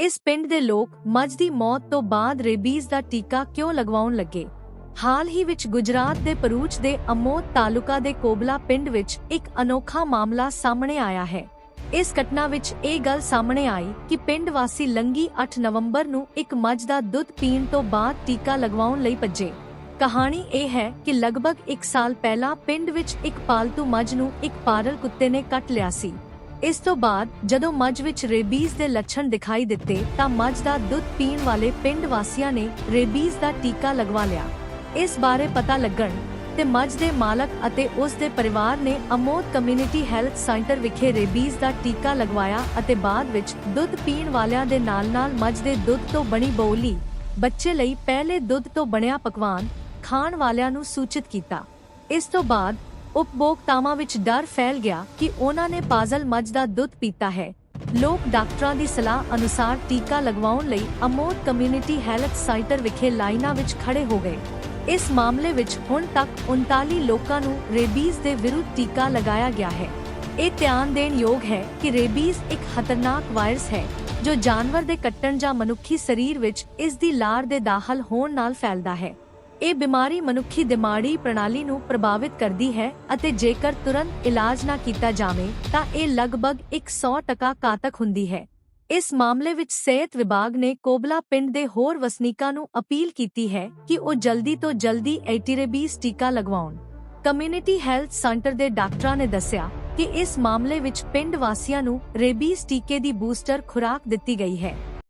ਇਸ ਪਿੰਡ ਦੇ ਲੋਕ ਮੱਝ ਦੀ ਮੌਤ ਤੋਂ ਬਾਅਦ ਰੇਬੀਜ਼ ਦਾ ਟੀਕਾ ਕਿਉਂ ਲਗਵਾਉਣ ਲੱਗੇ? ਹਾਲ ਹੀ ਵਿੱਚ ਗੁਜਰਾਤ ਦੇ ਭਰੂਚ ਦੇ ਅਮੋਦ ਤਾਲੁਕਾ ਦੇ ਕੋਬਲਾ ਪਿੰਡ ਵਿੱਚ ਇੱਕ ਅਨੋਖਾ ਮਾਮਲਾ ਸਾਹਮਣੇ ਆਇਆ ਹੈ। ਇਸ ਘਟਨਾ ਵਿੱਚ ਇਹ ਗੱਲ ਸਾਹਮਣੇ ਆਈ ਕਿ ਪਿੰਡ ਵਾਸੀ ਲੰਗੀ 8 ਨਵੰਬਰ ਨੂੰ ਇੱਕ ਮੱਝ ਦਾ ਦੁੱਧ ਪੀਣ ਤੋਂ ਬਾਅਦ ਟੀਕਾ ਲਗਵਾਉਣ ਲਈ ਭੱਜੇ। ਕਹਾਣੀ ਇਹ ਹੈ ਕਿ ਲਗਭਗ 1 ਸਾਲ ਪਹਿਲਾਂ ਪਿੰਡ ਵਿੱਚ ਇੱਕ ਪਾਲਤੂ ਮੱਝ ਨੂੰ ਇੱਕ ਪਾਰਲ ਕੁੱਤੇ ਨੇ ਕੱਟ ਲਿਆ ਸੀ। ਇਸ ਤੋਂ ਬਾਅਦ, ਜਦੋਂ ਮੱਝ ਵਿੱਚ ਰੇਬੀਜ਼ ਦੇ ਲੱਛਣ ਦਿਖਾਈ ਦਿੱਤੇ, ਤਾਂ ਮੱਝ ਦਾ ਦੁੱਧ ਪੀਣ ਵਾਲੇ ਪਿੰਡ ਵਾਸੀਆਂ ਨੇ ਰੇਬੀਜ਼ ਦਾ ਟੀਕਾ ਲਗਵਾ ਲਿਆ। ਇਸ ਬਾਰੇ ਪਤਾ ਲੱਗਣ ਤੇ ਮੱਝ ਦੇ ਮਾਲਕ ਅਤੇ ਉਸ ਦੇ ਪਰਿਵਾਰ ਨੇ ਅਮੋਦ ਕਮਿਊਨਿਟੀ ਹੈਲਥ ਸੈਂਟਰ ਵਿਖੇ ਰੇਬੀਜ਼ ਦਾ ਟੀਕਾ ਲਗਵਾਇਆ ਅਤੇ ਬਾਅਦ ਵਿੱਚ ਦੁੱਧ ਪੀਣ ਵਾਲਿਆਂ ਦੇ ਨਾਲ-ਨਾਲ ਮੱਝ ਦੇ ਦੁੱਧ ਤੋਂ ਬਣੀ ਬੋਲੀ, ਬੱਚੇ ਲਈ ਪਹਿਲੇ ਦੁੱਧ ਤੋਂ ਬਣਿਆ ਪਕਵਾਨ ਖਾਣ ਵਾਲਿਆਂ ਨੂੰ ਸੂਚਿਤ ਕੀਤਾ। ਇਸ ਤੋਂ ਬਾਅਦ ਉਪਭੋਗਤਾਵਾਂ ਵਿੱਚ ਡਰ ਫੈਲ ਗਿਆ ਕਿ ਉਹਨਾਂ ਨੇ ਪਾਜ਼ਲ ਮੱਝ ਦਾ ਦੁੱਧ ਪੀਤਾ ਹੈ। ਲੋਕ ਡਾਕਟਰਾਂ ਦੀ ਸਲਾਹ ਅਨੁਸਾਰ ਟੀਕਾ ਲਗਵਾਉਣ ਲਈ ਅਮੋਦ ਕਮਿਊਨਿਟੀ ਹੈਲਥ ਸੈਂਟਰ ਵਿਖੇ ਲਾਈਨਾਂ ਵਿੱਚ ਖੜੇ ਹੋ ਗਏ। ਇਸ ਮਾਮਲੇ ਵਿੱਚ ਹੁਣ ਤੱਕ 39 ਲੋਕਾਂ ਨੂੰ ਰੇਬੀਜ਼ ਦੇ ਵਿਰੁੱਧ ਟੀਕਾ ਲਗਾਇਆ ਗਿਆ ਹੈ। ਇਹ ਧਿਆਨ ਦੇਣ ਯੋਗ ਹੈ ਕਿ ਰੇਬੀਜ਼ ਇੱਕ ਖਤਰਨਾਕ ਵਾਇਰਸ ਹੈ, ਜੋ ਜਾਨਵਰ ਦੇ ਕੱਟਣ ਜਾਂ ਮਨੁੱਖੀ ਸਰੀਰ ਵਿੱਚ ਇਸ ਦੀ ਲਾਰ ਦੇ ਦਾਖਲ ਹੋਣ ਨਾਲ ਫੈਲਦਾ ਹੈ। ਇਹ ਬਿਮਾਰੀ ਮਨੁੱਖੀ ਦਿਮਾਗੀ ਪ੍ਰਣਾਲੀ ਨੂੰ ਪ੍ਰਭਾਵਿਤ ਕਰਦੀ ਹੈ ਅਤੇ ਜੇਕਰ ਤੁਰੰਤ ਇਲਾਜ ਨਾ ਕੀਤਾ ਜਾਵੇ, ਤਾਂ ਇਹ ਲਗਭਗ 100% ਘਾਤਕ ਹੁੰਦੀ ਹੈ। ਇਸ ਮਾਮਲੇ ਵਿੱਚ ਸਿਹਤ ਵਿਭਾਗ ਨੇ ਕੋਬਲਾ ਪਿੰਡ ਦੇ ਹੋਰ ਵਸਨੀਕਾਂ ਨੂੰ ਅਪੀਲ ਕੀਤੀ ਹੈ ਕਿ ਉਹ ਜਲਦੀ ਤੋਂ ਜਲਦੀ ਐਟੀਰੇਬੀਜ਼ ਟੀਕਾ ਲਗਵਾਉਣ। ਕਮਿਊਨਿਟੀ ਹੈਲਥ ਸੈਂਟਰ ਦੇ ਡਾਕਟਰਾਂ ਨੇ ਦੱਸਿਆ ਕਿ ਇਸ ਮਾਮਲੇ ਵਿੱਚ ਪਿੰਡ ਵਾਸੀਆਂ ਨੂੰ ਰੇਬੀਸ ਟੀਕੇ ਦੀ ਬੂਸਟਰ ਖੁਰਾਕ ਦਿੱਤੀ ਗਈ ਹੈ।